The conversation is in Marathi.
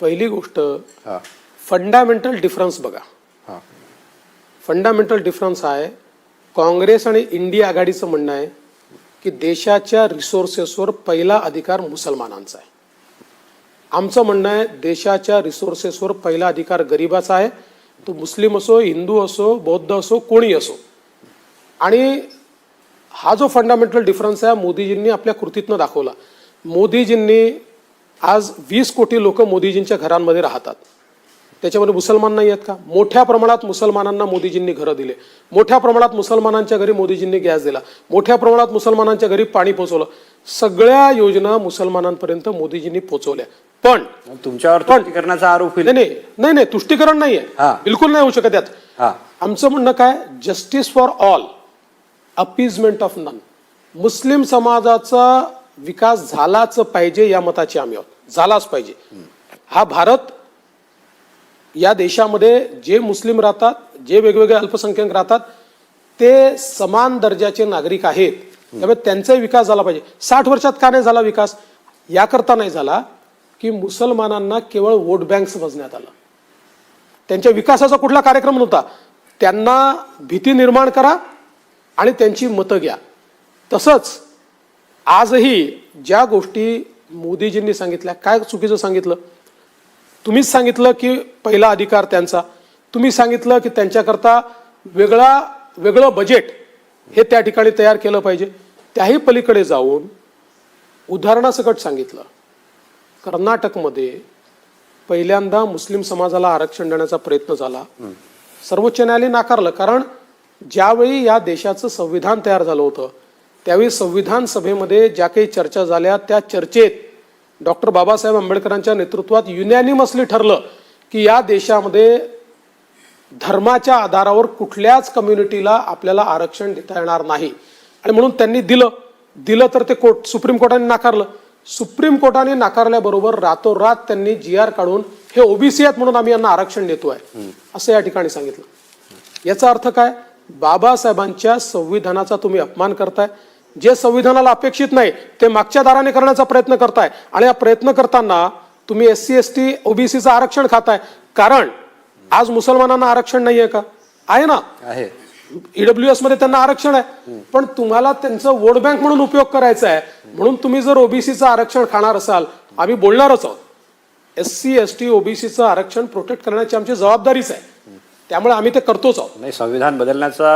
पहिली गोष्ट हा. फंडामेंटल डिफरन्स बघा. हा. फंडामेंटल डिफरन्स आहे काँग्रेस आणि इंडिया आघाडीचं म्हणणं आहे की देशाच्या रिसोर्सेसवर पहिला अधिकार मुसलमानांचा आहे. आमचं म्हणणं आहे देशाच्या रिसोर्सेसवर पहिला अधिकार गरिबाचा आहे. तो मुस्लिम असो हिंदू असो बौद्ध असो कोणी असो. आणि हा जो फंडामेंटल डिफरन्स आहे मोदीजींनी आपल्या कृतीतनं दाखवला. मोदीजींनी आज वीस कोटी लोक मोदीजींच्या घरांमध्ये राहतात. त्याच्यामध्ये मुसलमान नाही आहेत का? मोठ्या प्रमाणात मुसलमानांना मोदीजींनी घरं दिले. मोठ्या प्रमाणात मुसलमानांच्या घरी मोदीजींनी गॅस दिला. मोठ्या प्रमाणात मुसलमानांच्या घरी पाणी पोचवलं सगळ्या योजना मुसलमानांपर्यंत मोदीजींनी पोचवल्या पण तुमच्यावर तुष्टीकरणाचा आरोप होईल. नाही नाही. नाही नाही. तुष्टीकरण नाहीये. बिलकुल नाही होऊ शकत यात. हा. आमचं म्हणणं काय? Justice for all appeasement of none Muslim समाजाचा विकास झालाच पाहिजे या मताचे आम्ही आहोत. झालाच पाहिजे. हा भारत या देशामध्ये जे मुस्लिम राहतात जे वेगवेगळे अल्पसंख्याक राहतात ते समान दर्जाचे नागरिक आहेत. त्यामुळे त्यांचाही विकास झाला पाहिजे. साठ वर्षात का नाही झाला विकास? याकरता नाही झाला की मुसलमानांना केवळ वोट बँक समजण्यात आलं. त्यांच्या विकासाचा कुठला कार्यक्रम नव्हता. त्यांना भीती निर्माण करा आणि त्यांची मतं घ्या. तसंच आजही ज्या गोष्टी मोदीजींनी सांगितल्या काय चुकीचं सांगितलं? तुम्हीच सांगितलं की पहिला अधिकार त्यांचा. तुम्ही सांगितलं की त्यांच्याकरता वेगळा वेगळं बजेट हे त्या ठिकाणी तयार केलं पाहिजे. त्याही पलीकडे जाऊन उदाहरणासकट सांगितलं. कर्नाटकमध्ये पहिल्यांदा मुस्लिम समाजाला आरक्षण देण्याचा प्रयत्न झाला. सर्वोच्च न्यायालय नाकारलं. कारण ज्यावेळी या देशाचं संविधान तयार झालं होतं त्यावेळी संविधान सभेमध्ये ज्या काही चर्चा झाल्या त्या चर्चेत डॉक्टर बाबासाहेब आंबेडकरांच्या नेतृत्वात युनॅनिमसली ठरलं की या देशामध्ये धर्माच्या आधारावर कुठल्याच कम्युनिटीला आपल्याला आरक्षण देता येणार नाही. आणि म्हणून त्यांनी दिलं. दिलं तर ते कोर्ट सुप्रीम कोर्टाने नाकारलं. सुप्रीम कोर्टाने नाकारल्याबरोबर रातोरात त्यांनी जी आर काढून हे ओबीसी आहेत म्हणून आम्ही यांना आरक्षण देतोय. असं या ठिकाणी सांगितलं. याचा अर्थ काय? बाबासाहेबांच्या संविधानाचा तुम्ही अपमान करताय. जे संविधानाला अपेक्षित नाही ते मागच्या दाराने करण्याचा प्रयत्न करताय. आणि हा प्रयत्न करताना तुम्ही एस सी एस टी ओबीसीचं आरक्षण खाताय. कारण आज मुसलमानांना आरक्षण नाहीये का? आहे ना? आहे. ईडब्ल्यू एसमध्ये त्यांना आरक्षण आहे. पण तुम्हाला त्यांचं वोट बँक म्हणून उपयोग करायचा आहे. म्हणून तुम्ही जर ओबीसीचं आरक्षण खाणार असाल आम्ही बोलणारच आहोत. एस सी एस टी ओबीसीचं आरक्षण प्रोटेक्ट करण्याची आमची जबाबदारीच आहे. त्यामुळे आम्ही ते करतोच आहोत. नाही संविधान बदलण्याचा